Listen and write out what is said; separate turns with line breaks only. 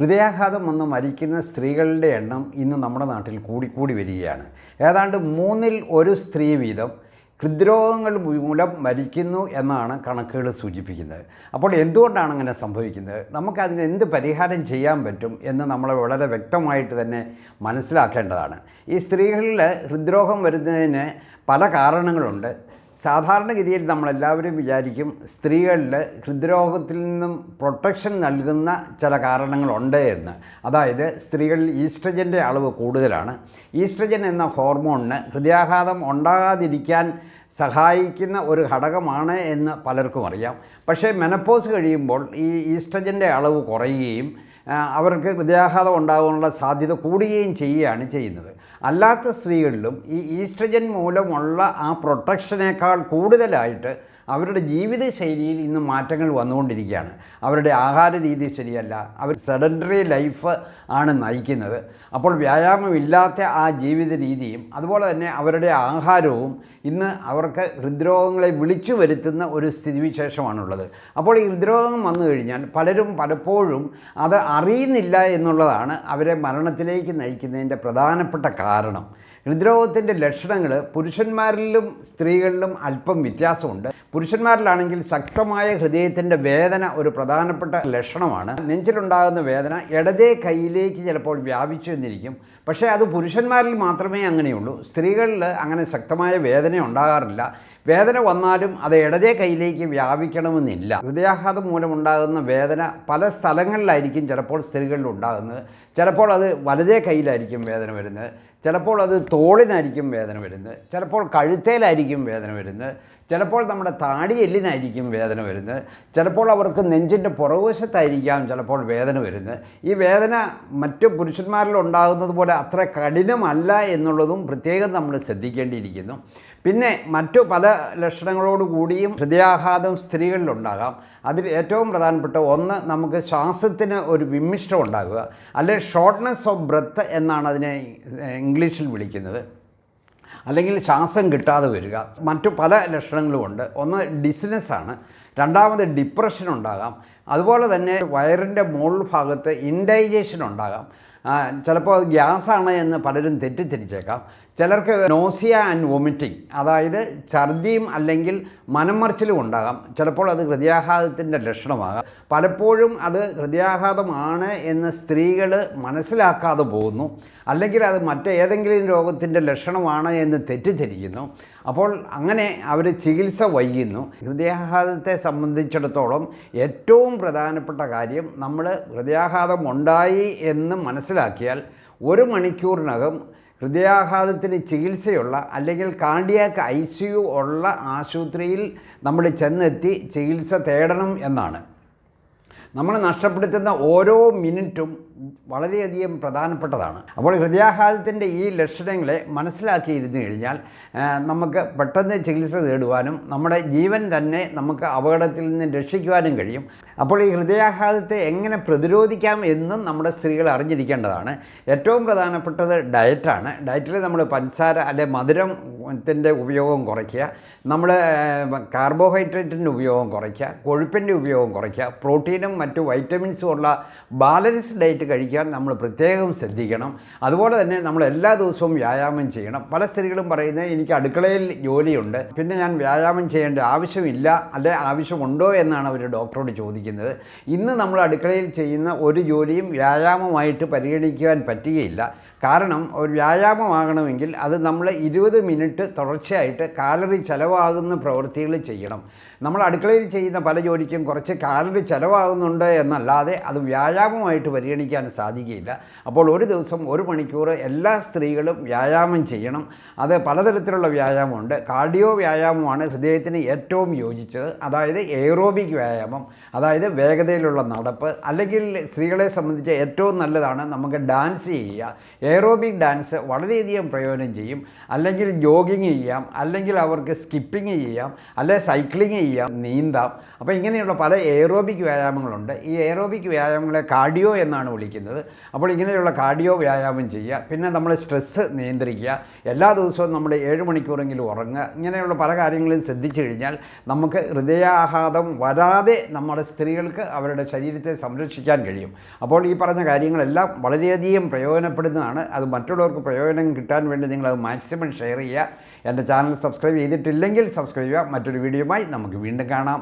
ഹൃദയാഘാതം വന്ന് മരിക്കുന്ന സ്ത്രീകളുടെ എണ്ണം ഇന്ന് നമ്മുടെ നാട്ടിൽ കൂടി കൂടി വരികയാണ് ഏതാണ്ട് മൂന്നിൽ ഒരു സ്ത്രീ വീതം ഹൃദ്രോഗങ്ങൾ മൂലം മരിക്കുന്നു എന്നാണ് കണക്കുകൾ സൂചിപ്പിക്കുന്നത് അപ്പോൾ എന്തുകൊണ്ടാണ് അങ്ങനെ സംഭവിക്കുന്നത് നമുക്കതിന് എന്ത് പരിഹാരം ചെയ്യാൻ പറ്റും എന്ന് നമ്മൾ വളരെ വ്യക്തമായിട്ട് തന്നെ മനസ്സിലാക്കേണ്ടതാണ് ഈ സ്ത്രീകളിൽ ഹൃദ്രോഗം വരുന്നതിന് പല കാരണങ്ങളുണ്ട് സാധാരണഗതിയിൽ നമ്മളെല്ലാവരും വിചാരിക്കും സ്ത്രീകളിൽ ഹൃദ്രോഗത്തിൽ നിന്നും പ്രൊട്ടക്ഷൻ നൽകുന്ന ചില കാരണങ്ങളുണ്ട് എന്ന് അതായത് സ്ത്രീകളിൽ ഈസ്ട്രജൻ്റെ അളവ് കൂടുതലാണ് ഈസ്ട്രജൻ എന്ന ഹോർമോണിന് ഹൃദയാഘാതം ഉണ്ടാകാതിരിക്കാൻ സഹായിക്കുന്ന ഒരു ഘടകമാണ് എന്ന് പലർക്കും അറിയാം പക്ഷേ മെനപ്പോസ് കഴിയുമ്പോൾ ഈ ഈസ്ട്രജൻ്റെ അളവ് കുറയുകയും അവർക്ക് ഹൃദയാഘാതം ഉണ്ടാകാനുള്ള സാധ്യത കൂടുകയും ചെയ്യുകയാണ് ചെയ്യുന്നത് അല്ലാത്ത സ്ത്രീകളിലും ഈ ഈസ്ട്രജൻ മൂലമുള്ള ആ പ്രൊട്ടക്ഷനേക്കാൾ കൂടുതലായിട്ട് അവരുടെ ജീവിത ശൈലിയിൽ ഇന്ന് മാറ്റങ്ങൾ വന്നുകൊണ്ടിരിക്കുകയാണ് അവരുടെ ആഹാര രീതി ശരിയല്ല അവർ സെഡൻറ്ററി ലൈഫ് ആണ് നയിക്കുന്നത് അപ്പോൾ വ്യായാമമില്ലാത്ത ആ ജീവിത രീതിയും അതുപോലെ തന്നെ അവരുടെ ആഹാരവും ഇന്ന് അവർക്ക് ഹൃദ്രോഗങ്ങളെ വിളിച്ചു വരുത്തുന്ന ഒരു സ്ഥിതിവിശേഷമാണുള്ളത് അപ്പോൾ ഈ ഹൃദ്രോഗം വന്നു കഴിഞ്ഞാൽ പലരും പലപ്പോഴും അത് അറിയുന്നില്ല എന്നുള്ളതാണ് അവരെ മരണത്തിലേക്ക് നയിക്കുന്നതിൻ്റെ പ്രധാനപ്പെട്ട കാരണം ഹൃദ്രോഗത്തിൻ്റെ ലക്ഷണങ്ങൾ പുരുഷന്മാരിലും സ്ത്രീകളിലും അല്പം വ്യത്യാസമുണ്ട് പുരുഷന്മാരിലാണെങ്കിൽ ശക്തമായ ഹൃദയത്തിൻ്റെ വേദന ഒരു പ്രധാനപ്പെട്ട ലക്ഷണമാണ് നെഞ്ചിലുണ്ടാകുന്ന വേദന ഇടതേ കൈയിലേക്ക് ചിലപ്പോൾ വ്യാപിച്ചു എന്നിരിക്കും പക്ഷേ അത് പുരുഷന്മാരിൽ മാത്രമേ അങ്ങനെയുള്ളൂ സ്ത്രീകളിൽ അങ്ങനെ ശക്തമായ വേദന ഉണ്ടാകാറില്ല വേദന വന്നാലും അത് ഇടതേ കൈയിലേക്ക് വ്യാപിക്കണമെന്നില്ല ഹൃദയാഘാതം മൂലമുണ്ടാകുന്ന വേദന പല സ്ഥലങ്ങളിലായിരിക്കും ചിലപ്പോൾ സ്ത്രീകളിൽ ഉണ്ടാകുന്നത് ചിലപ്പോൾ അത് വലതേ കയ്യിലായിരിക്കും വേദന വരുന്നത് ചിലപ്പോൾ അത് തോളിനായിരിക്കും വേദന വരുന്നത് ചിലപ്പോൾ കഴുത്തേലായിരിക്കും വേദന വരുന്നത് ചിലപ്പോൾ നമ്മുടെ താടി എല്ലിനായിരിക്കും വേദന വരുന്നത് ചിലപ്പോൾ അവർക്ക് നെഞ്ചിൻ്റെ പുറകുവശത്തായിരിക്കാം ചിലപ്പോൾ വേദന വരുന്നത് ഈ വേദന മറ്റു പുരുഷന്മാരിൽ ഉണ്ടാകുന്നത് പോലെ അത്ര കഠിനമല്ല എന്നുള്ളതും പ്രത്യേകം നമ്മൾ ശ്രദ്ധിക്കേണ്ടിയിരിക്കുന്നു പിന്നെ മറ്റു പല ലക്ഷണങ്ങളോട് കൂടിയും ഹൃദയാഘാതം സ്ത്രീകളിലുണ്ടാകാം അതിൽ ഏറ്റവും പ്രധാനപ്പെട്ട ഒന്ന് നമുക്ക് ശ്വാസത്തിന് ഒരു വിമ്മിഷ്ടം ഉണ്ടാകുക അല്ലെങ്കിൽ ഷോർട്ട്നെസ് ഓഫ് ബ്രത്ത് എന്നാണ് അതിനെ ഇംഗ്ലീഷിൽ വിളിക്കുന്നത് അല്ലെങ്കിൽ ശ്വാസം കിട്ടാതെ വരിക മറ്റു പല ലക്ഷണങ്ങളും ഉണ്ട് ഒന്ന് ഡിസ്നെസ്സാണ് രണ്ടാമത് ഡിപ്രഷൻ ഉണ്ടാകാം അതുപോലെ തന്നെ വയറിൻ്റെ മുകൾ ഭാഗത്ത് ഇൻഡൈജേഷൻ ഉണ്ടാകാം ചിലപ്പോൾ ഗ്യാസാണ് എന്ന് പലരും തെറ്റിദ്ധരിച്ചേക്കാം ചിലർക്ക് നോസിയ ആൻഡ് വൊമിറ്റിംഗ് അതായത് ഛർദിയും അല്ലെങ്കിൽ മനമറിച്ചിലും ഉണ്ടാകാം ചിലപ്പോൾ അത് ഹൃദയാഘാതത്തിൻ്റെ ലക്ഷണമാകാം പലപ്പോഴും അത് ഹൃദയാഘാതമാണ് എന്ന് സ്ത്രീകൾ മനസ്സിലാക്കാതെ പോകുന്നു അല്ലെങ്കിൽ അത് മറ്റേതെങ്കിലും രോഗത്തിൻ്റെ ലക്ഷണമാണ് എന്ന് തെറ്റിദ്ധരിക്കുന്നു അപ്പോൾ അങ്ങനെ അവർ ചികിത്സ വൈകുന്നു ഹൃദയാഘാതത്തെ സംബന്ധിച്ചിടത്തോളം ഏറ്റവും പ്രധാനപ്പെട്ട കാര്യം നമ്മൾ ഹൃദയാഘാതം ഉണ്ടായി എന്ന് മനസ്സിലാക്കിയാൽ ഒരു മണിക്കൂറിനകം ഹൃദയാഘാതത്തിന് ചികിത്സയുള്ള അല്ലെങ്കിൽ കാർഡിയാക്ക് ഐ സി യു ഉള്ള ആശുപത്രിയിൽ നമ്മൾ ചെന്നെത്തി ചികിത്സ തേടണം എന്നാണ് നമ്മൾ നഷ്ടപ്പെടുത്തുന്ന ഓരോ മിനിറ്റും വളരെയധികം പ്രധാനപ്പെട്ടതാണ് അപ്പോൾ ഹൃദയാഘാതത്തിൻ്റെ ഈ ലക്ഷണങ്ങളെ മനസ്സിലാക്കിയിരുന്നു കഴിഞ്ഞാൽ നമുക്ക് പെട്ടെന്ന് ചികിത്സ തേടുവാനും നമ്മുടെ ജീവൻ തന്നെ നമുക്ക് അപകടത്തിൽ നിന്ന് രക്ഷിക്കുവാനും കഴിയും അപ്പോൾ ഈ ഹൃദയാഘാതത്തെ എങ്ങനെ പ്രതിരോധിക്കാം എന്നും നമ്മുടെ സ്ത്രീകൾ അറിഞ്ഞിരിക്കേണ്ടതാണ് ഏറ്റവും പ്രധാനപ്പെട്ടത് ഡയറ്റാണ് ഡയറ്റിൽ നമ്മൾ പഞ്ചസാര അല്ലെ മധുരത്തിൻ്റെ ഉപയോഗം കുറയ്ക്കുക നമ്മൾ കാർബോഹൈഡ്രേറ്റിൻ്റെ ഉപയോഗം കുറയ്ക്കുക കൊഴുപ്പിൻ്റെ ഉപയോഗം കുറയ്ക്കുക പ്രോട്ടീനും മറ്റു വൈറ്റമിൻസും ഉള്ള ബാലൻസ് ഡയറ്റ് കഴിക്കാൻ നമ്മൾ പ്രത്യേകം ശ്രദ്ധിക്കണം അതുപോലെ തന്നെ നമ്മൾ എല്ലാ ദിവസവും വ്യായാമം ചെയ്യണം പല സ്ത്രീകളും പറയുന്നത് എനിക്ക് അടുക്കളയിൽ ജോലിയുണ്ട് പിന്നെ ഞാൻ വ്യായാമം ചെയ്യേണ്ട ആവശ്യമില്ല അല്ലെ ആവശ്യമുണ്ടോ എന്നാണ് അവർ ഡോക്ടറോട് ചോദിക്കുന്നത് ചെയ്തുകൊണ്ടിരിക്കുന്നത് ഇന്ന് നമ്മൾ അടുക്കളയിൽ ചെയ്യുന്ന ഒരു ജോലിയും വ്യായാമമായിട്ട് പരിഗണിക്കുവാൻ പറ്റുകയില്ല കാരണം ഒരു വ്യായാമമാകണമെങ്കിൽ അത് നമ്മൾ ഇരുപത് മിനിറ്റ് തുടർച്ചയായിട്ട് കാലറി ചിലവാകുന്ന പ്രവൃത്തികൾ ചെയ്യണം നമ്മൾ അടുക്കളയിൽ ചെയ്യുന്ന പല ജോലിക്കും കുറച്ച് കാലറി ചിലവാകുന്നുണ്ട് എന്നല്ലാതെ അത് വ്യായാമമായിട്ട് പരിഗണിക്കാൻ സാധിക്കില്ല അപ്പോൾ ഒരു ദിവസം ഒരു മണിക്കൂർ എല്ലാ സ്ത്രീകളും വ്യായാമം ചെയ്യണം അത് പലതരത്തിലുള്ള വ്യായാമമുണ്ട് കാർഡിയോ വ്യായാമമാണ് ഹൃദയത്തിന് ഏറ്റവും യോജിച്ചത് അതായത് എയറോബിക് വ്യായാമം അതായത് വേഗതയിലുള്ള നടപ്പ് അല്ലെങ്കിൽ സ്ത്രീകളെ സംബന്ധിച്ച് ഏറ്റവും നല്ലതാണ് നമുക്ക് ഡാൻസ് ചെയ്യുക എയറോബിക് ഡാൻസ് വളരെയധികം പ്രയോജനം ചെയ്യും അല്ലെങ്കിൽ ജോഗിങ് ചെയ്യാം അല്ലെങ്കിൽ അവർക്ക് സ്കിപ്പിംഗ് ചെയ്യാം അല്ലെങ്കിൽ സൈക്ലിംഗ് ചെയ്യാം ചെയ്യാം നീന്താം അപ്പോൾ ഇങ്ങനെയുള്ള പല എയറോബിക് വ്യായാമങ്ങളുണ്ട് ഈ എയറോബിക് വ്യായാമങ്ങളെ കാർഡിയോ എന്നാണ് വിളിക്കുന്നത് അപ്പോൾ ഇങ്ങനെയുള്ള കാർഡിയോ വ്യായാമം ചെയ്യുക പിന്നെ നമ്മൾ സ്ട്രെസ്സ് നിയന്ത്രിക്കുക എല്ലാ ദിവസവും നമ്മൾ ഏഴ് മണിക്കൂറെങ്കിലും ഉറങ്ങുക ഇങ്ങനെയുള്ള പല കാര്യങ്ങളും ശ്രദ്ധിച്ചു കഴിഞ്ഞാൽ നമുക്ക് ഹൃദയാഘാതം വരാതെ നമ്മുടെ സ്ത്രീകൾക്ക് അവരുടെ ശരീരത്തെ സംരക്ഷിക്കാൻ കഴിയും അപ്പോൾ ഈ പറഞ്ഞ കാര്യങ്ങളെല്ലാം വളരെയധികം പ്രയോജനപ്പെടുന്നതാണ് അത് മറ്റുള്ളവർക്ക് പ്രയോജനം കിട്ടാൻ വേണ്ടി നിങ്ങളത് മാക്സിമം ഷെയർ ചെയ്യുക എൻ്റെ ചാനൽ സബ്സ്ക്രൈബ് ചെയ്തിട്ടില്ലെങ്കിൽ സബ്സ്ക്രൈബ് ചെയ്യുക മറ്റൊരു വീഡിയോയുമായി നമുക്ക് വീണ്ടും കാണാം